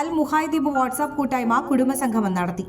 അൽ മുഹായ്ദിബ് WhatsApp കൂട്ടായ്മ കുടുംബസംഗമം നടത്തി.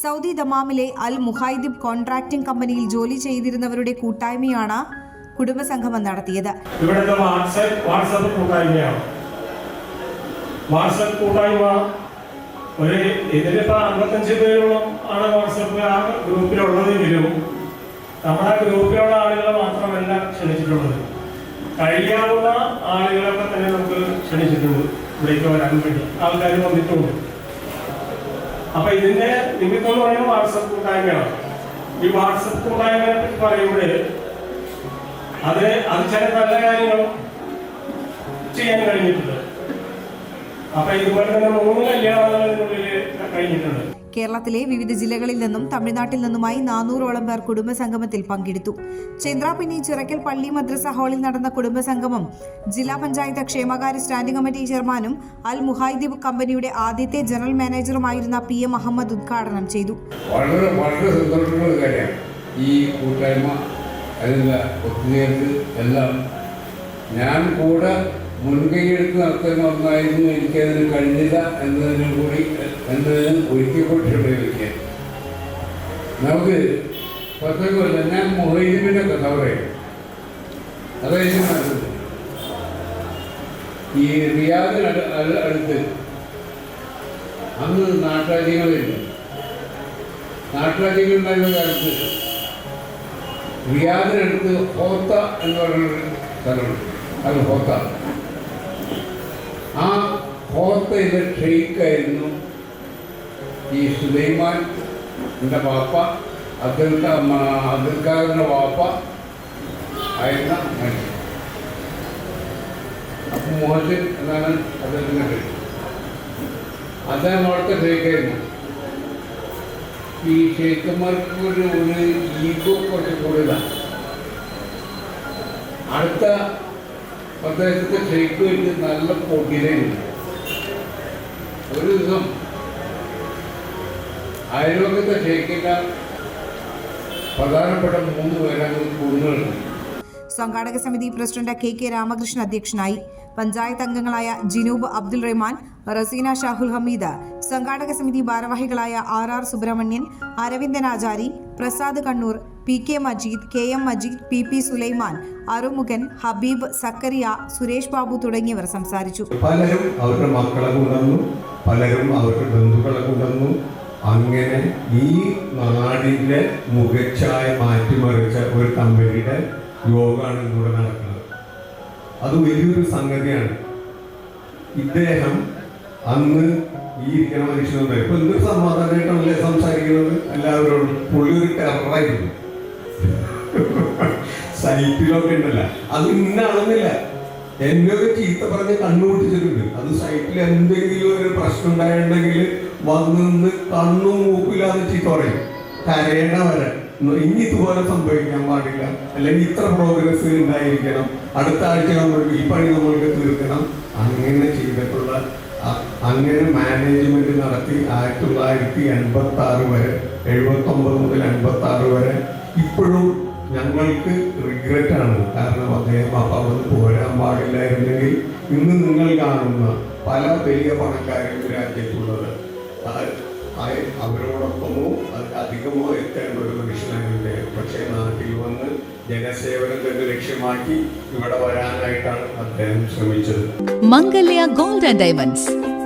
Saudi ദമാമിലെ അൽ മുഹായ്ദിബ് contracting കമ്പനിയിൽ ജോലി ചെയ്തിരുന്നവരുടെ കൂട്ടായ്മയാണ് കുടുംബസംഗമം നടത്തിയത്. ഇവിടുത്തെ വാട്സാപ്പ് കൂട്ടായ്മയാണ്. വാട്സാപ്പ് കൂട്ടായ്മ ഒരു ഇതിലിപ്പോ അമ്പത്തഞ്ച് പേരോളം ആണ് വാട്സപ്പ് ആ ഗ്രൂപ്പിലുള്ളതെങ്കിലും നമ്മുടെ ഗ്രൂപ്പിലുള്ള ആളുകളെ മാത്രമല്ല ക്ഷണിച്ചിട്ടുള്ളത്. കഴിയാവുന്ന ആളുകളൊക്കെ തന്നെ നമുക്ക് ക്ഷണിച്ചിട്ടുണ്ട്. ഇവിടേക്ക് വരാൻ വേണ്ടി ആൾക്കാർ വന്നിട്ടുണ്ട്. അപ്പൊ ഇതിന്റെ നിമിത്തം എന്ന് പറയുന്നത് വാട്സപ്പ് കൂട്ടായ്മയാണ്. ഈ വാട്സപ്പ് കൂട്ടായ്മയെ പറ്റി പറയുമ്പോൾ അത് അത് ചില നല്ല കാര്യങ്ങളും ചെയ്യാൻ കഴിഞ്ഞിട്ടുണ്ട്. അപ്പൊ ഇതുപോലെ തന്നെ മൂന്ന് കല്യാണങ്ങൾ ഇതിനുള്ളിൽ കഴിഞ്ഞിട്ടുണ്ട്. കേരളത്തിലെ വിവിധ ജില്ലകളിൽ നിന്നും തമിഴ്നാട്ടിൽ നിന്നുമായി നാനൂറോളം പേർ കുടുംബസംഗമത്തിൽ പങ്കെടുത്തു. ചേന്ദ്രാപിന്നി ചിറക്കൽ പള്ളി മദ്രസ ഹാളിൽ നടന്ന കുടുംബസംഗമം ജില്ലാ പഞ്ചായത്ത് ക്ഷേമകാര്യ സ്റ്റാൻഡിംഗ് കമ്മിറ്റി ചെയർമാനും അൽ മുഹായ്ദീബ് കമ്പനിയുടെ ആദ്യത്തെ ജനറൽ മാനേജറുമായിരുന്ന പി എം അഹമ്മദ് ഉദ്ഘാടനം ചെയ്തു. വളരെ വളരെ ഈ കൂട്ടായ്മ എല്ലാം ഞാൻ കൂടെ മുൻകൈയെടുത്ത് നടത്തുന്ന ഒന്നായിരുന്നു എനിക്കതിന് കഴിഞ്ഞില്ല എന്നതിന് കൂടി എന്നതിന് ഒരുക്കിക്കൊണ്ടിട്ടുണ്ട് എനിക്ക് നമുക്ക് പ്രത്യേകമല്ല ഞാൻ മൊഹീദിന്റെ കഥ പറയും. അതായത് ഈ റിയാദിന് അടു- അടു- അടുത്ത് അന്ന് നാട്ടുരാജ്യങ്ങളില്ല നാട്ടുരാജ്യങ്ങളുണ്ടായിരുന്ന കാലത്ത് റിയാദിനടുത്ത് ഹോത്ത എന്ന് പറയുന്ന സ്ഥലമുണ്ട്. അത് ഹോത്ത. ആ ഹോത്തയിലെ ഷെയ്ക്കായിരുന്നു ഈ സുലൈമാൻ എന്റെ വാപ്പ അബ്ദുൽ അബ്ദുൽ ഖാദറിന്റെ വാപ്പ ആയിരുന്ന മനുഷ്യൻ. അപ്പം മോഹൻ എന്നാണ് അദ്ദേഹത്തിന്റെ പേര്. അദ്ദേഹം അവിടുത്തെ ഷെയ്ക്കായിരുന്നു ഈ ഷെയ്ഖന്മാർക്ക് ഒരു ഒരു ഈഗോ കുറച്ച് കൂടുതലാണ്. അടുത്ത പ്രദേശത്തെ ഷെയ്ഖ് വെച്ച് നല്ല പൊടിയിലുണ്ട് ഒരു ദിവസം അയൽവക്കത്തെ ഷേക്കിന്റെ പ്രധാനപ്പെട്ട മൂന്ന് പേരങ്ങൾ കൂടുന്നുണ്ട് സംഘാടക സമിതി പ്രസിഡന്റ് കെ കെ രാമകൃഷ്ണൻ അധ്യക്ഷനായി. പഞ്ചായത്ത് അംഗങ്ങളായ ജിനൂബ് അബ്ദുൾ റഹ്മാൻ റസീന ഷാഹുൽ ഹമീദ് സംഘാടക സമിതി ഭാരവാഹികളായ R R Subramanian Aravindan Achari Prasad Kannur P K Majeed K M Majeed P P Sulaiman Arumughan Habib Zakaria Suresh Babu തുടങ്ങിയവർ സംസാരിച്ചു. പലരും അവരുടെ മക്കളെ കൊണ്ടുവന്നു പലരും അവരുടെ ബന്ധുക്കളെ കൊണ്ടുവന്നു അങ്ങനെ ഈ നാടിന്റെ മുഖച്ഛായ മാറ്റിമറിച്ച ഒരു കമ്പനിയുടെ യോഗമാണ് ഇവിടെ നടക്കുന്നത്. അത് വലിയൊരു സംഗതിയാണ്. ഇദ്ദേഹം അന്ന് ഈ ഇരിക്കുന്ന മനുഷ്യനുണ്ട് ഇപ്പൊ എന്തൊരു സമാധാനമായിട്ടാണല്ലേ സംസാരിക്കുന്നത്? എല്ലാവരോടും പുള്ളി ഒരു ടെററായിരുന്നു സൈറ്റിലൊക്കെ ഉണ്ടല്ല. അത് ഇന്നാണെന്നില്ല എന്നെ ഒരു ചീത്ത പറഞ്ഞ് കണ്ണുപൊട്ടിച്ചിട്ടുണ്ട് അത് സൈറ്റിൽ എന്തെങ്കിലും ഒരു പ്രശ്നം ഉണ്ടായിട്ടുണ്ടെങ്കിൽ വന്ന് നിന്ന് കണ്ണും മൂക്കില്ലാതെ ചീത്ത പറയും. കരയണ വരെ. ഇനി ഇതുപോലെ സംഭവിക്കാൻ പാടില്ല. അല്ലെങ്കിൽ ഇത്ര പ്രോഗ്രസ് ഉണ്ടായിരിക്കണം. അടുത്ത ആഴ്ച നമ്മൾ ഈ പണി നമ്മൾക്ക് തീർക്കണം. അങ്ങനെ ചെയ്തിട്ടുള്ള അങ്ങനെ മാനേജ്മെന്റ് നടത്തി ആയിരത്തി തൊള്ളായിരത്തി എൺപത്തി ആറ് വരെ എഴുപത്തി ഒമ്പത് മുതൽ എൺപത്തി ഇപ്പോഴും ഞങ്ങൾക്ക് റിഗ്രറ്റ് ആണ്. കാരണം അദ്ദേഹം അപ്പം അവിടെ പോരാൻ പാടില്ലായിരുന്നെങ്കിൽ ഇന്ന് നിങ്ങൾ കാണുന്ന പല വലിയ പണക്കാരും രാജ്യത്തുള്ളത്. അവരോടൊപ്പമോ അധികമോ എത്തേണ്ട ഒരു മനുഷ്യനാണ് പക്ഷേ നാട്ടിൽ വന്ന് ജനസേവനം തന്നെ ലക്ഷ്യമാക്കി ഇവിടെ വരാനായിട്ടാണ് അദ്ദേഹം ശ്രമിച്ചത്. Mangalya gold and diamonds.